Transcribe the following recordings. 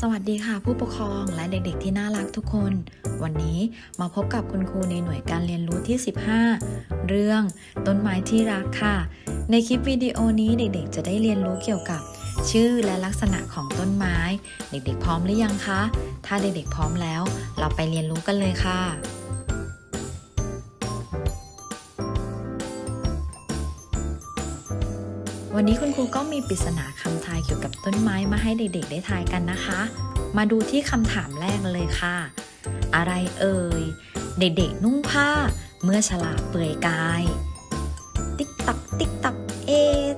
สวัสดีค่ะผู้ปกครองและเด็กๆที่น่ารักทุกคน วันนี้มาพบกับคุณครูในหน่วยการเรียนรู้ที่ 15 เรื่องต้นไม้ที่รักค่ะ ในคลิปวิดีโอนี้เด็กๆ จะได้เรียนรู้เกี่ยวกับ ชื่อและลักษณะของต้นไม้ เด็กๆ พร้อมหรือยังคะ ถ้าเด็กๆ พร้อมแล้ว เราไปเรียนรู้กันเลยค่ะ วันนี้คุณครูก็มีปริศนาคำทายเกี่ยวกับต้นไม้มาให้เด็กๆ ได้ทายกันนะคะ มาดูที่คำถามแรกเลยค่ะ อะไรเอ่ย เด็กๆ นุ่งผ้า เมื่อฉลาบเปลือยกาย ติ๊กตักติ๊กตักเอ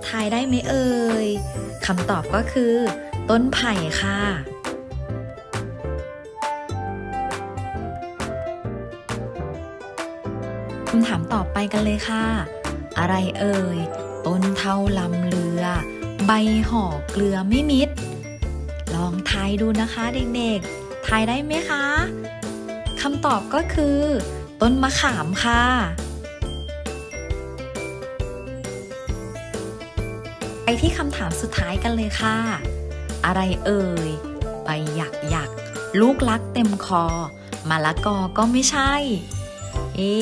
ทายได้ไหมเอ่ยคำตอบก็คือ ต้นไผ่ค่ะ คำถามต่อไปกันเลยค่ะ อะไรเอ่ย ต้นเท่าลำเรือ ใบห่อเกลือไม่มิด ลองทายดูนะคะเด็กๆ ทายได้ไหมคะคำตอบก็คือ ต้นมะขามค่ะ ไปที่คำถามสุดท้ายกันเลยค่ะ อะไรเอ่ยใบหยักหยักลูกลักเต็มคอมะละกอก็ไม่ใช่ เอ๊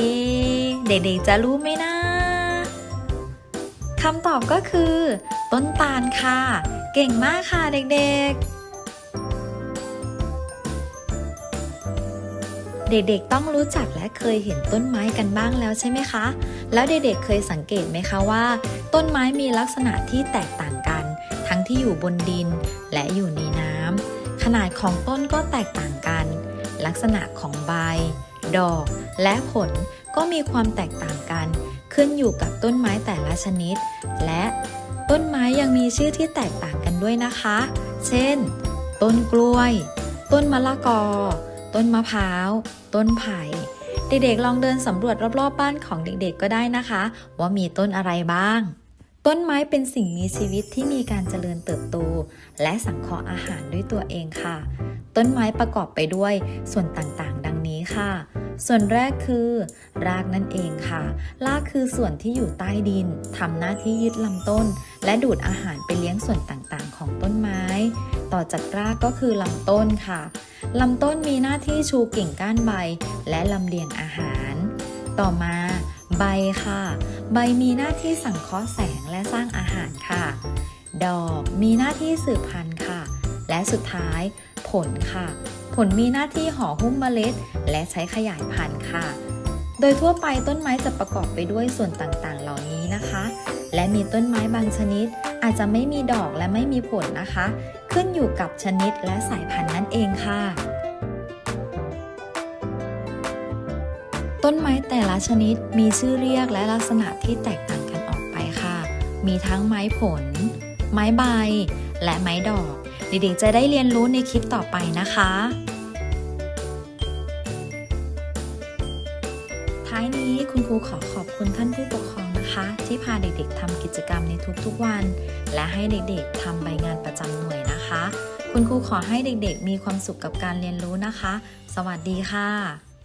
เด็กๆจะรู้ไหมนะำตอบก็คือ ต้นตาลค่ะ เก่งมากค่ะเด็กๆเด็กๆ ต้องรู้จักและเคยเห็นต้นไม้กันบ้างแล้วใช่ไหมคะ แล้วเด็กๆ เคยสังเกตไหมคะว่า ต้นไม้มีลักษณะที่แตกต่างกัน ทั้งที่อยู่บนดินและอยู่ในน้ำ ขนาดของต้นก็แตกต่างกัน ลักษณะของใบ ดอก และผลก็มีความแตกต่างกัน ขึ้นอยู่กับต้นไม้แต่ละชนิด และต้นไม้ยังมีชื่อที่แตกต่างกันด้วยนะคะ เช่น ต้นกล้วย ต้นมะละกอ ต้นมะพร้าว ต้นไผ่ เด็กๆลองเดินสำรวจรอบๆบบ้านของเด็กๆก็ได้นะคะ ว่ามีต้นอะไรบ้าง ต้นไม้เป็นสิ่งมีชีวิตที่มีการเจริญเติบโต และสังเคราะห์อาหารด้วยตัวเองค่ะ ต้นไม้ประกอบไปด้วยส่วนต่างๆ ดังนี้ค่ะ ส่วนแรกคือ รากนั่นเองค่ะ รากคือส่วนที่อยู่ใต้ดินทำหน้าที่ยึดลำต้น และดูดอาหารไปเลี้ยงส่วนต่างๆ ของต้นไม้ ต่อจากรากก็คือลำต้นค่ะลำต้นมีหน้าที่ชูกิ่งก้านใบ และลำเลียงอาหาร ต่อมาใบค่ะ ใบมีหน้าที่สังเคราะห์แสงและสร้างอาหารค่ะ ดอกมีหน้าที่สืบพันธุ์ค่ะ และสุดท้ายผลค่ะ ผลมีหน้าที่ห่อหุ้มเมล็ด และใช้ขยายพันธุ์ค่ะ โดยทั่วไปต้นไม้จะประกอบไปด้วยส่วนต่างๆ เหล่านี้นะคะ และมีต้นไม้บางชนิด อาจจะไม่มีดอกและไม่มีผลนะคะ ขึ้นอยู่กับชนิดและสายพันธุ์นั่นเองค่ะต้นไม้แต่ละชนิดมีชื่อเรียกและลักษณะที่แตกต่างกันออกไปค่ะ มีทั้งไม้ผล ไม้ใบ และไม้ดอก เด็กๆจะได้เรียนรู้ในคลิปต่อไปนะคะ ท้ายนี้คุณครูขอขอบคุณท่านผู้ปกครองนะคะ ที่พาเด็กๆทำกิจกรรมในทุกๆวัน และให้เด็กๆทำใบงานประจำหน่วยนะคะ คุณครูขอให้เด็กๆ มีความสุขกับการเรียนรู้นะคะ สวัสดีค่ะ